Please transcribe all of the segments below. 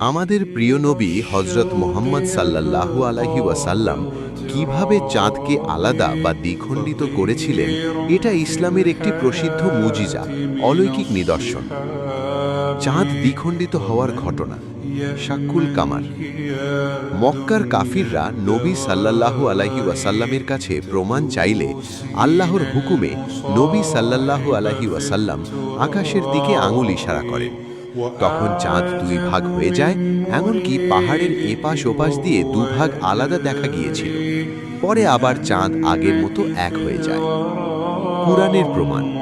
আমাদের প্রিয় নবী হজরত মোহাম্মদ সাল্লাল্লাহু আলাহি ওয়াসাল্লাম কীভাবে চাঁদকে আলাদা বা দ্বিখণ্ডিত করেছিলেন, এটা ইসলামের একটি প্রসিদ্ধ মুজিজা, অলৌকিক নিদর্শন। চাঁদ দ্বিখণ্ডিত হওয়ার ঘটনা শাকুল কামার মক্কার কাফিররা নবী সাল্লাল্লাহু আলাহি ওয়াসাল্লামের কাছে প্রমাণ চাইলে আল্লাহর হুকুমে নবী সাল্লাল্লাহু আলাহি ওয়াসাল্লাম আকাশের দিকে আঙুল ইশারা করেন। তখন চাঁদ দুই ভাগ হয়ে যায়, এমনকি পাহাড়ের এপাশ ওপাশ দিয়ে দুভাগ আলাদা দেখা গিয়েছিল। পরে আবার চাঁদ আগের মতো এক হয়ে যায়। কুরআনের প্রমাণ।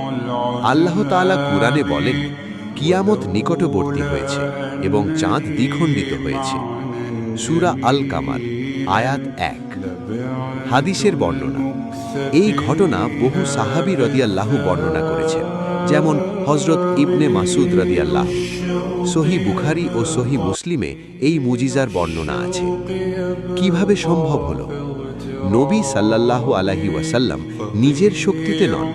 আল্লাহ তাআলা কুরআনে বলেন, কিয়ামত নিকটবর্তী হয়েছে এবং চাঁদ দ্বিখণ্ডিত হয়েছে। সুরা আল কামার আয়াত এক। হাদিসের বর্ণনা। এই ঘটনা বহু সাহাবী রদিয়াল্লাহু বর্ণনা করেছেন। যেমন হজরত ইবনে মাসুদ রদিয়াল্লাহ সহি বুখারি ও সহি মুসলিমে এই মুজিজার বর্ণনা আছে। কীভাবে সম্ভব হলো? নবী সাল্লাল্লাহু আলাহি ওয়াসাল্লাম নিজের শক্তিতে নন,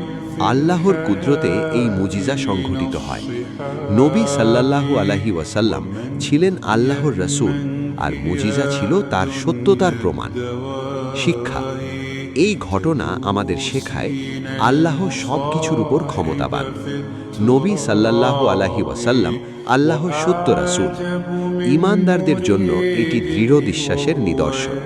আল্লাহর কুদরতে এই মুজিজা সংঘটিত হয়। নবী সাল্লাল্লাহু আলাহি ওয়াসাল্লাম ছিলেন আল্লাহর রসুল আর মুজিজা ছিল তার সত্যতার প্রমাণ। শিক্ষা এই ঘটনা আমাদের শেখায় আল্লাহ সব কিছুর উপর ক্ষমতাবান। নবী সাল্লাহ আলাহি ওয়াসাল্লাম আল্লাহ সত্য রাসুল। ইমানদারদের জন্য এটি দৃঢ় বিশ্বাসের নিদর্শন।